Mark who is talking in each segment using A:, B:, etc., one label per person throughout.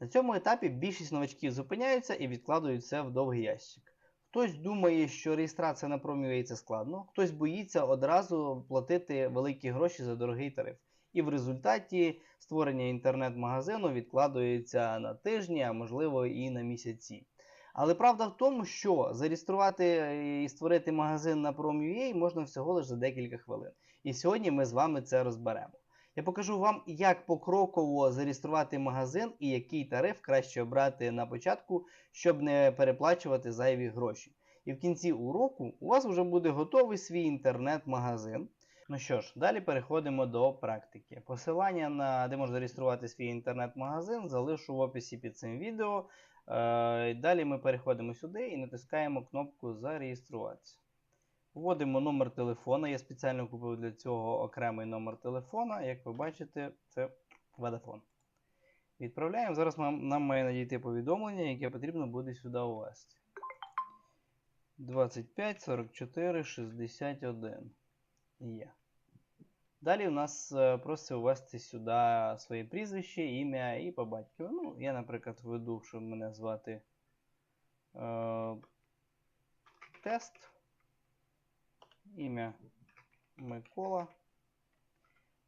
A: На цьому етапі більшість новачків зупиняються і відкладають це в довгий ящик. Хтось думає, що реєстрація на Prom.ua це складно, хтось боїться одразу платити великі гроші за дорогий тариф. І в результаті створення інтернет-магазину відкладується на тижні, а можливо і на місяці. Але правда в тому, що зареєструвати і створити магазин на Prom.ua можна всього лише за декілька хвилин. І сьогодні ми з вами це розберемо. Я покажу вам, як покроково зареєструвати магазин і який тариф краще обрати на початку, щоб не переплачувати зайві гроші. І в кінці уроку у вас вже буде готовий свій інтернет-магазин. Ну що ж, далі переходимо до практики. Посилання на де можна зареєструвати свій інтернет-магазин залишу в описі під цим відео. Е, Далі ми переходимо сюди і натискаємо кнопку Зареєструватися. Вводимо номер телефона. Я спеціально купив для цього окремий номер телефона. Як ви бачите, це Vodafone. Відправляємо. Зараз нам, нам має надійти повідомлення, яке потрібно буде сюди ввести. 25 44 61. Є. Далі у нас е, проситься ввести сюди своє прізвище, ім'я і по батькові. Ну, я, наприклад, введу, щоб мене звати е, Тест. Ім'я Микола.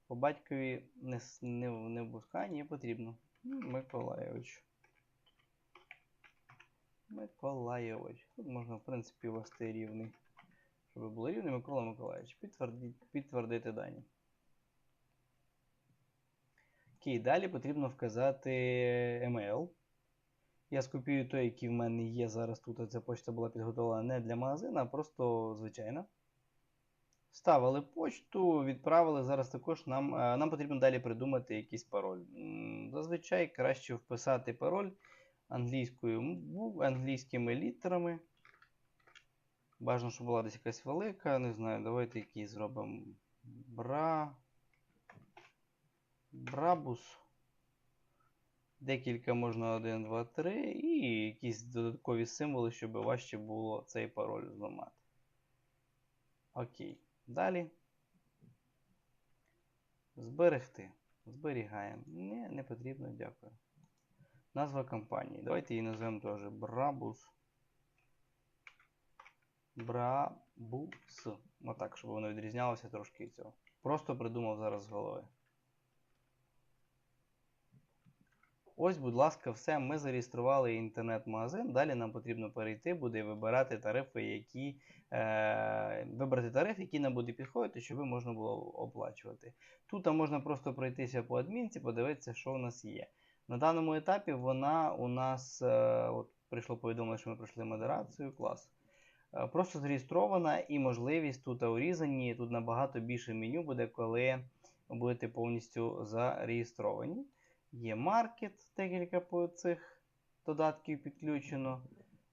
A: По батькові не, не, не впускає, не потрібно. М, Миколайович. Миколайович. Тут можна, в принципі, ввести рівний. Щоб було рівний Микола Миколайович. Підтвердіть, підтвердити дані. Окей, далі потрібно вказати email. Я скопію той, який в мене є зараз тут. Ця почта була підготовлена не для магазину, а просто звичайна. Вставили почту, відправили. Зараз також нам, е, нам потрібно далі придумати якийсь пароль. Зазвичай краще вписати пароль англійською, англійськими літерами. Бажано, щоб була десь якась велика, не знаю, давайте який зробимо. Бра. Брабус. Декілька можна 1, 2, 3 і якісь додаткові символи, щоб важче було цей пароль зламати. Окей. Далі. Зберегти. Зберігаємо. Ні, не потрібно, дякую. Назва компанії. Давайте її назвемо теж Брабус. Брабус. Отак, щоб воно відрізнялося трошки від цього. Просто придумав зараз з голови. Ось, будь ласка, все. Ми зареєстрували інтернет-магазин. Далі нам потрібно перейти буде вибирати тарифи, які е, вибрати тариф, який нам буде підходити, щоб можна було оплачувати. Тут можна просто пройтися по адмінці, подивитися, що у нас є. На даному етапі вона у нас е, от прийшло повідомлення, що ми пройшли модерацію, клас. Е, Просто зареєстрована і можливість тут урізані. Тут набагато більше меню буде, коли будете повністю зареєстровані. Є маркет, декілька цих додатків підключено.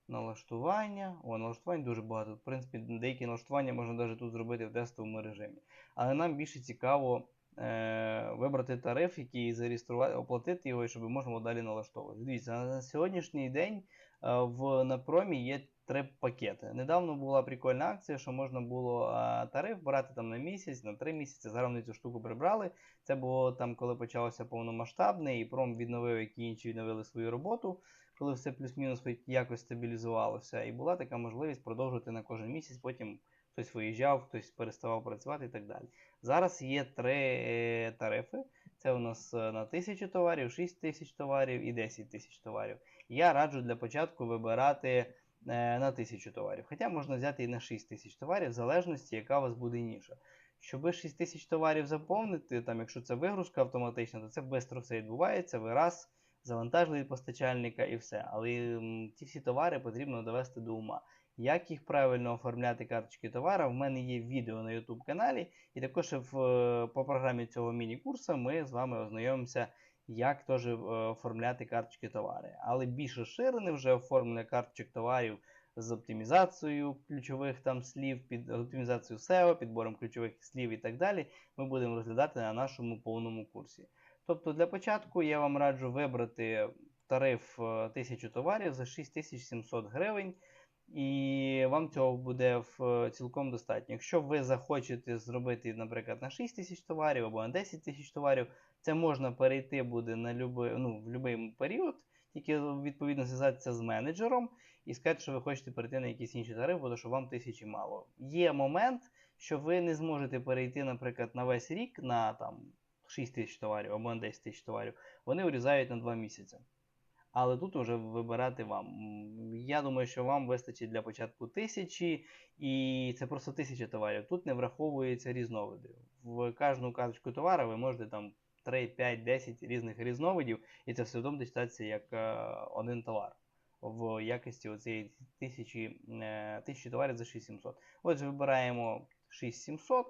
A: Налаштування. О, налаштувань дуже багато. В принципі, деякі налаштування можна навіть тут зробити в тестовому режимі. Але нам більше цікаво е, вибрати тариф, який зареєструвати, оплатити його, щоб можна було далі налаштовувати. Дивіться, на сьогоднішній день е, в Напромі є три пакети. Недавно була прикольна акція, що можна було е, тариф брати там на місяць, на три місяці. Зараз вони цю штуку прибрали. Це було там, коли почалося повномасштабне, і пром відновив, які інші відновили свою роботу, коли все плюс-мінус якось стабілізувалося. І була така можливість продовжувати на кожен місяць, потім хтось виїжджав, хтось переставав працювати і так далі. Зараз є три е, тарифи. Це у нас е, на 1000 товарів, 6 тисяч товарів і 10 тисяч товарів. Я раджу для початку вибирати на 1000 товарів. Хоча можна взяти і на 6 тисяч товарів, в залежності, яка у вас буде ніша. Щоб 6 тисяч товарів заповнити, там, якщо це вигрузка автоматична, то це швидко все відбувається. Ви раз завантажили постачальника і все. Але ті всі товари потрібно довести до ума. Як їх правильно оформляти карточки товара, в мене є відео на YouTube каналі, і також в, е, по програмі цього міні-курсу ми з вами ознайомимося, як теж е, оформляти карточки товари. Але більш розширене вже оформлення карточок товарів з оптимізацією ключових там слів, під оптимізацією SEO, підбором ключових слів і так далі, ми будемо розглядати на нашому повному курсі. Тобто для початку я вам раджу вибрати тариф е, 1000 товарів за 6700 гривень. І вам цього буде в, цілком достатньо. Якщо ви захочете зробити, наприклад, на 6 тисяч товарів або на 10 тисяч товарів, Це можна перейти буде на любий, ну, в будь-який період, тільки відповідно зв'язатися з менеджером і сказати, що ви хочете перейти на якийсь інший тариф, бо то, що вам тисячі мало. Є момент, що ви не зможете перейти, наприклад, на весь рік на там 6 тисяч товарів або на 10 тисяч товарів. Вони урізають на 2 місяці. Але тут вже вибирати вам. Я думаю, що вам вистачить для початку тисячі, і це просто тисяча товарів. Тут не враховується різновиди. В кожну карточку товару ви можете там 3, 5, 10 різних різновидів, і це все одно буде як е, один товар в якості оцієї тисячі, е, тисячі товарів за 6700. Отже, вибираємо 6700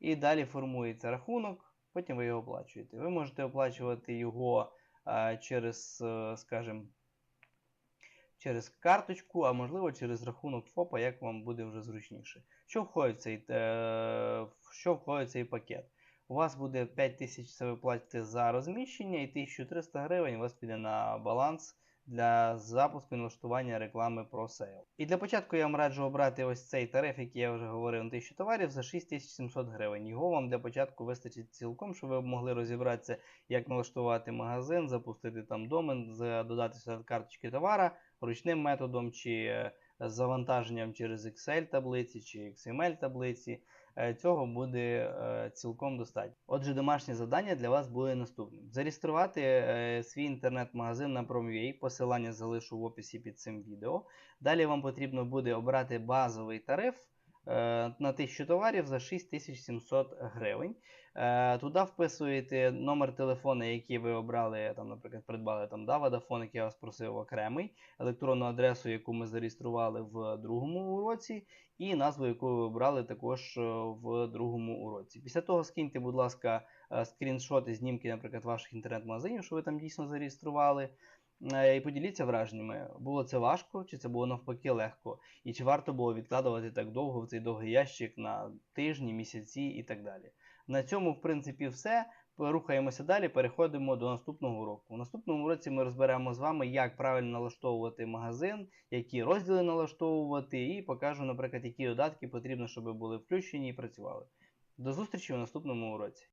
A: і далі формується рахунок, потім ви його оплачуєте. Ви можете оплачувати його через, е, скажімо, через карточку, а можливо через рахунок ФОПа, як вам буде вже зручніше. Що входить в цей, е, що входить в цей пакет? У вас буде 5000 це ви платите за розміщення, і 1300 гривень у вас піде на баланс для запуску і налаштування реклами про сейл. І для початку я вам раджу обрати ось цей тариф, який я вже говорив на 1000 товарів, за 6700 гривень. Його вам для початку вистачить цілком, щоб ви могли розібратися, як налаштувати магазин, запустити там домен, додати сюди карточки товара ручним методом чи е, завантаженням через Excel таблиці чи XML таблиці. Е, Цього буде е, цілком достатньо. Отже, домашнє завдання для вас буде наступним: зареєструвати е, свій інтернет-магазин на Prom.ua, посилання залишу в описі під цим відео. Далі вам потрібно буде обрати базовий тариф на 1000 товарів за 6700 гривень. Е, Туди вписуєте номер телефона, який ви обрали, там, наприклад, придбали там да, Vodafone, який я вас просив окремий, електронну адресу, яку ми зареєстрували в другому уроці, і назву, яку ви обрали також е, в другому уроці. Після того скиньте, будь ласка, е, скріншоти, знімки, наприклад, ваших інтернет-магазинів, що ви там дійсно зареєстрували. Е, І поділіться враженнями, було це важко, чи це було навпаки легко, і чи варто було відкладувати так довго в цей довгий ящик на тижні, місяці і так далі. На цьому, в принципі, все. Рухаємося далі, переходимо до наступного уроку. У наступному уроці ми розберемо з вами, як правильно налаштовувати магазин, які розділи налаштовувати, і покажу, наприклад, які додатки потрібно, щоб були включені і працювали. До зустрічі у наступному уроці.